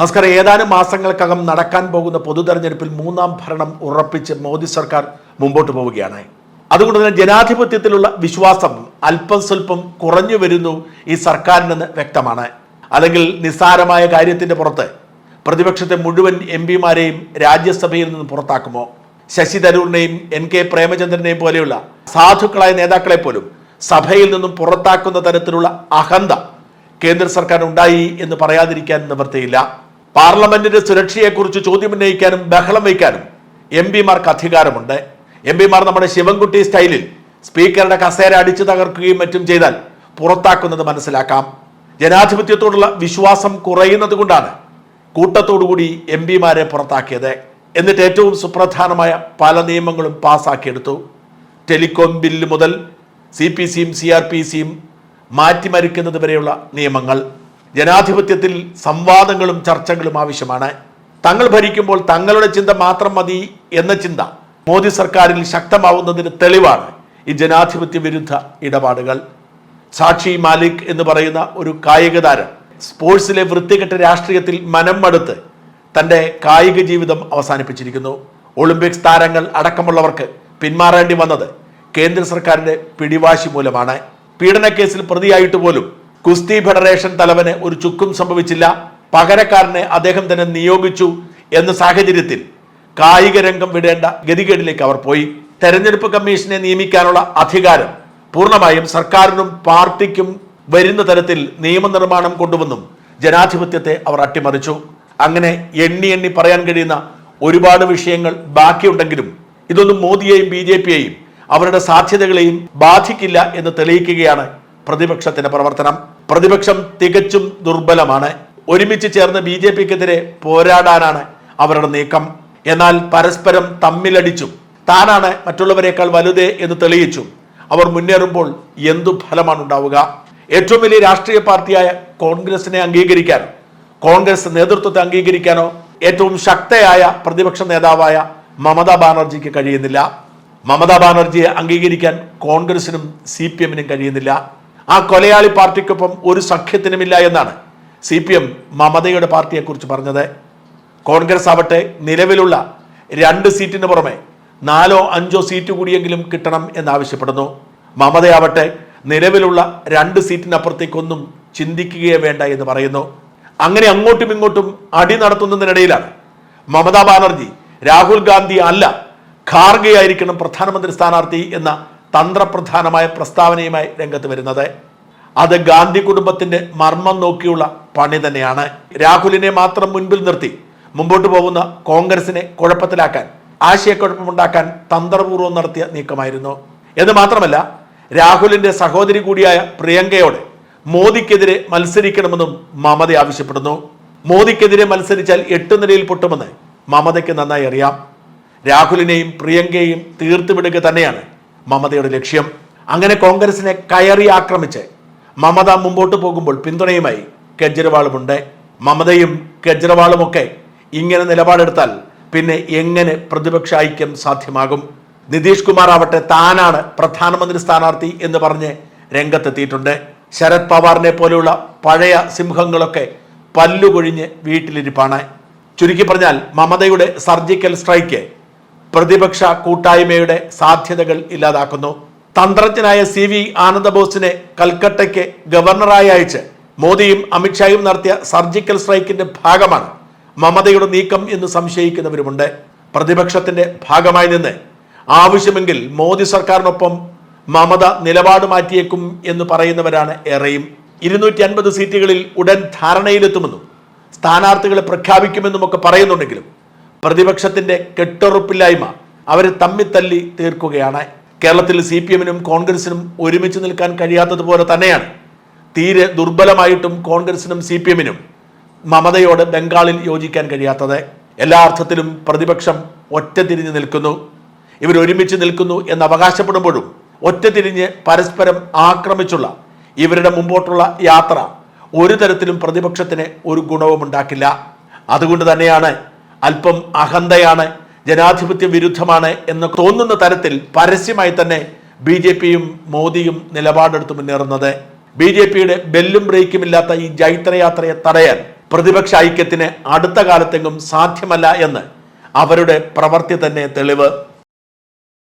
നമസ്കാരം. ഏതാനും മാസങ്ങൾക്കകം നടക്കാൻ പോകുന്ന പൊതു തെരഞ്ഞെടുപ്പിൽ മൂന്നാം ഭരണം ഉറപ്പിച്ച് മോദി സർക്കാർ മുമ്പോട്ട് പോവുകയാണ്. അതുകൊണ്ട് തന്നെ ജനാധിപത്യത്തിലുള്ള വിശ്വാസം അല്പം സ്വല്പം കുറഞ്ഞു വരുന്നു ഈ സർക്കാരിനെന്ന് വ്യക്തമാണ്. അല്ലെങ്കിൽ നിസ്സാരമായ കാര്യത്തിന്റെ പുറത്ത് പ്രതിപക്ഷത്തെ മുഴുവൻ എം പിമാരെയും രാജ്യസഭയിൽ നിന്ന് പുറത്താക്കുമോ? ശശി തരൂരിനെയും എൻ കെ പ്രേമചന്ദ്രനെയും പോലെയുള്ള സാധുക്കളായ നേതാക്കളെ പോലും സഭയിൽ നിന്നും പുറത്താക്കുന്ന തരത്തിലുള്ള അഹന്ത കേന്ദ്ര സർക്കാർ ഉണ്ടായി എന്ന് പറയാതിരിക്കാൻ നിവൃത്തിയില്ല. പാർലമെന്റിന്റെ സുരക്ഷയെക്കുറിച്ച് ചോദ്യമുന്നയിക്കാനും ബഹളം വയ്ക്കാനും എം പിമാർക്ക് അധികാരമുണ്ട്. എം പിമാർ നമ്മുടെ ശിവൻകുട്ടി സ്റ്റൈലിൽ സ്പീക്കറുടെ കസേര അടിച്ചു തകർക്കുകയും മറ്റും ചെയ്താൽ പുറത്താക്കുന്നത് മനസ്സിലാക്കാം. ജനാധിപത്യത്തോടുള്ള വിശ്വാസം കുറയുന്നത് കൊണ്ടാണ് കൂട്ടത്തോടുകൂടി എം പിമാരെ പുറത്താക്കിയത്. എന്നിട്ട് ഏറ്റവും സുപ്രധാനമായ പല നിയമങ്ങളും പാസ്സാക്കിയെടുത്തു ടെലികോം ബില്ല് മുതൽ സി പി സിയും സി ആർ പി സിയും മാറ്റിമറിക്കുന്നത് വരെയുള്ള നിയമങ്ങൾ. ജനാധിപത്യത്തിൽ സംവാദങ്ങളും ചർച്ചകളും ആവശ്യമാണ്. തങ്ങൾ ഭരിക്കുമ്പോൾ തങ്ങളുടെ ചിന്ത മാത്രം മതി എന്ന ചിന്ത മോദി സർക്കാരിൽ ശക്തമാവുന്നതിന് തെളിവാണ് ഈ ജനാധിപത്യ വിരുദ്ധ ഇടപാടുകൾ. സാക്ഷി മാലിക് എന്ന് പറയുന്ന ഒരു കായിക താരം സ്പോർട്സിലെ വൃത്തികെട്ട രാഷ്ട്രീയത്തിൽ മനം മടുത്ത് തന്റെ കായിക ജീവിതം അവസാനിപ്പിച്ചിരിക്കുന്നു. ഒളിമ്പിക്സ് താരങ്ങൾ അടക്കമുള്ളവർക്ക് പിന്മാറേണ്ടി വന്നത് കേന്ദ്ര സർക്കാരിന്റെ പിടിവാശി മൂലമാണ്. പീഡനക്കേസിൽ പ്രതിയായിട്ട് പോലും കുസ്തി ഫെഡറേഷൻ തലവന് ഒരു ചുക്കും സംഭവിച്ചില്ല. പകരക്കാരനെ അദ്ദേഹം തന്നെ നിയോഗിച്ചു എന്ന സാഹചര്യത്തിൽ കായിക രംഗം വിടേണ്ട ഗതികേടിലേക്ക് അവർ പോയി. തെരഞ്ഞെടുപ്പ് കമ്മീഷനെ നിയമിക്കാനുള്ള അധികാരം പൂർണമായും സർക്കാരിനും പാർട്ടിക്കും വരുന്ന തരത്തിൽ നിയമനിർമ്മാണം കൊണ്ടുവന്നും ജനാധിപത്യത്തെ അവർ അട്ടിമറിച്ചു. അങ്ങനെ എണ്ണി എണ്ണി പറയാൻ കഴിയുന്ന ഒരുപാട് വിഷയങ്ങൾ ബാക്കിയുണ്ടെങ്കിലും ഇതൊന്നും മോദിയെയും ബി ജെ പിയെയും അവരുടെ സാധ്യതകളെയും ബാധിക്കില്ല എന്ന് തെളിയിക്കുകയാണ് പ്രതിപക്ഷത്തിന്റെ പ്രവർത്തനം. പ്രതിപക്ഷം തികച്ചും ദുർബലമാണ്. ഒരുമിച്ച് ചേർന്ന് ബി ജെ പിക്കെതിരെ പോരാടാനാണ് അവരുടെ നീക്കം. എന്നാൽ പരസ്പരം തമ്മിലടിച്ചും. താനാണ് മറ്റുള്ളവരെക്കാൾ വലുതേ എന്ന് തെളിയിച്ചും. അവർ മുന്നേറുമ്പോൾ എന്തു ഫലമാണ് ഉണ്ടാവുക ഏറ്റവും വലിയ രാഷ്ട്രീയ പാർട്ടിയായ കോൺഗ്രസിനെ അംഗീകരിക്കാൻ കോൺഗ്രസ് നേതൃത്വത്തെ അംഗീകരിക്കാനോ ഏറ്റവും ശക്തയായ പ്രതിപക്ഷ നേതാവായ മമതാ ബാനർജിക്ക് കഴിയുന്നില്ല. മമതാ ബാനർജിയെ അംഗീകരിക്കാൻ കോൺഗ്രസിനും സി പി എമ്മിനും കഴിയുന്നില്ല. ആ കൊലയാളി പാർട്ടിക്കൊപ്പം ഒരു സഖ്യത്തിനുമില്ല എന്നാണ് സി പി എം മമതയുടെ പാർട്ടിയെക്കുറിച്ച് പറഞ്ഞത്. കോൺഗ്രസ് ആവട്ടെ നിലവിലുള്ള രണ്ട് സീറ്റിന് പുറമെ നാലോ അഞ്ചോ സീറ്റ് കൂടിയെങ്കിലും കിട്ടണം എന്നാവശ്യപ്പെടുന്നു. മമതയാവട്ടെ നിലവിലുള്ള രണ്ട് സീറ്റിനപ്പുറത്തേക്കൊന്നും ചിന്തിക്കുകയേ വേണ്ട എന്ന് പറയുന്നു. അങ്ങനെ അങ്ങോട്ടും ഇങ്ങോട്ടും അടി നടത്തുന്നതിനിടയിലാണ് മമതാ ബാനർജി രാഹുൽ ഗാന്ധി അല്ല ഖാർഗെ ആയിരിക്കണം പ്രധാനമന്ത്രി സ്ഥാനാർത്ഥി എന്ന തന്ത്രപ്രധാനമായ പ്രസ്താവനയുമായി രംഗത്ത് വരുന്നത്. അത് ഗാന്ധി കുടുംബത്തിന്റെ മർമ്മം നോക്കിയുള്ള പണി തന്നെയാണ്. രാഹുലിനെ മാത്രം മുൻപിൽ നിർത്തി മുമ്പോട്ട് പോകുന്ന കോൺഗ്രസിനെ കുഴപ്പത്തിലാക്കാൻ ആശയക്കുഴപ്പമുണ്ടാക്കാൻ തന്ത്രപൂർവം നടത്തിയ നീക്കമായിരുന്നു. എന്ന് മാത്രമല്ല രാഹുലിന്റെ സഹോദരി കൂടിയായ പ്രിയങ്കയോട് മോദിക്കെതിരെ മത്സരിക്കണമെന്നും മമത ആവശ്യപ്പെടുന്നു. മോദിക്കെതിരെ മത്സരിച്ചാൽ എട്ട് നിലയിൽ പൊട്ടുമെന്ന് മമതയ്ക്ക് നന്നായി അറിയാം. രാഹുലിനെയും പ്രിയങ്കയെയും തീർത്തുവിടുക തന്നെയാണ് മമതയുടെ ലക്ഷ്യം. അങ്ങനെ കോൺഗ്രസിനെ കയറി ആക്രമിച്ച് മമത മുമ്പോട്ട് പോകുമ്പോൾ പിന്തുണയുമായി കെജ്രിവാളുമുണ്ട്. മമതയും കെജ്രിവാളുമൊക്കെ ഇങ്ങനെ നിലപാടെടുത്താൽ പിന്നെ എങ്ങനെ പ്രതിപക്ഷ ഐക്യം സാധ്യമാകും? നിതീഷ് കുമാർ ആവട്ടെ താനാണ് പ്രധാനമന്ത്രി സ്ഥാനാർത്ഥി എന്ന് പറഞ്ഞ് രംഗത്തെത്തിയിട്ടുണ്ട്. ശരത് പവാറിനെ പോലെയുള്ള പഴയ സിംഹങ്ങളൊക്കെ പല്ലുകൊഴിഞ്ഞ് വീട്ടിലിരിപ്പാണ്. ചുരുക്കി പറഞ്ഞാൽ മമതയുടെ സർജിക്കൽ സ്ട്രൈക്ക് പ്രതിപക്ഷ കൂട്ടായ്മയുടെ സാധ്യതകൾ ഇല്ലാതാക്കുന്നു. തന്ത്രജ്ഞനായ സി വി ആനന്ദബോസിനെ കൽക്കട്ടയ്ക്ക് ഗവർണറായി അയച്ച് മോദിയും അമിത്ഷായും നടത്തിയ സർജിക്കൽ സ്ട്രൈക്കിന്റെ ഭാഗമാണ് മമതയുടെ നീക്കം എന്ന് സംശയിക്കുന്നവരുമുണ്ട്. പ്രതിപക്ഷത്തിന്റെ ഭാഗമായി നിന്ന് ആവശ്യമെങ്കിൽ മോദി സർക്കാരിനൊപ്പം മമത നിലപാട് മാറ്റിയേക്കും എന്ന് പറയുന്നവരാണ് ഏറെയും. ഇരുന്നൂറ്റി അൻപത് സീറ്റുകളിൽ ഉടൻ ധാരണയിലെത്തുമെന്നും സ്ഥാനാർത്ഥികളെ പ്രഖ്യാപിക്കുമെന്നും ഒക്കെ പറയുന്നുണ്ടെങ്കിലും പ്രതിപക്ഷത്തിന്റെ കെട്ടുറപ്പില്ലായ്മ അവരെ തമ്മിത്തല്ലി തീർക്കുകയാണ്. കേരളത്തിൽ സി പി എമ്മിനും കോൺഗ്രസിനും ഒരുമിച്ച് നിൽക്കാൻ കഴിയാത്തതുപോലെ തന്നെയാണ്. തീരെ ദുർബലമായിട്ടും കോൺഗ്രസിനും സി പി എമ്മിനും മമതയോട് ബംഗാളിൽ യോജിക്കാൻ കഴിയാത്തത്. എല്ലാ അർത്ഥത്തിലും പ്രതിപക്ഷം ഒറ്റ തിരിഞ്ഞ് നിൽക്കുന്നു. ഇവർ ഒരുമിച്ച് നിൽക്കുന്നു എന്ന് അവകാശപ്പെടുമ്പോഴും ഒറ്റ തിരിഞ്ഞ് പരസ്പരം ആക്രമിച്ചുള്ള ഇവരുടെ മുമ്പോട്ടുള്ള യാത്ര ഒരു തരത്തിലും പ്രതിപക്ഷത്തിന് ഒരു ഗുണവും ഉണ്ടാക്കില്ല അതുകൊണ്ട് തന്നെയാണ് അല്പം അഹന്തയാണ് ജനാധിപത്യ വിരുദ്ധമാണ് എന്ന് തോന്നുന്ന തരത്തിൽ പരസ്യമായി തന്നെ ബി ജെ പിയും മോദിയും നിലപാടെടുത്ത് മുന്നേറുന്നത്. ബി ജെ പിയുടെ ബെല്ലും ബ്രേക്കും ഇല്ലാത്ത ഈ ജൈത്രയാത്രയെ തടയാൻ പ്രതിപക്ഷ ഐക്യത്തിന് അടുത്ത കാലത്തെങ്ങും സാധ്യമല്ല എന്ന് അവരുടെ പ്രവൃത്തി തന്നെ തെളിവ്.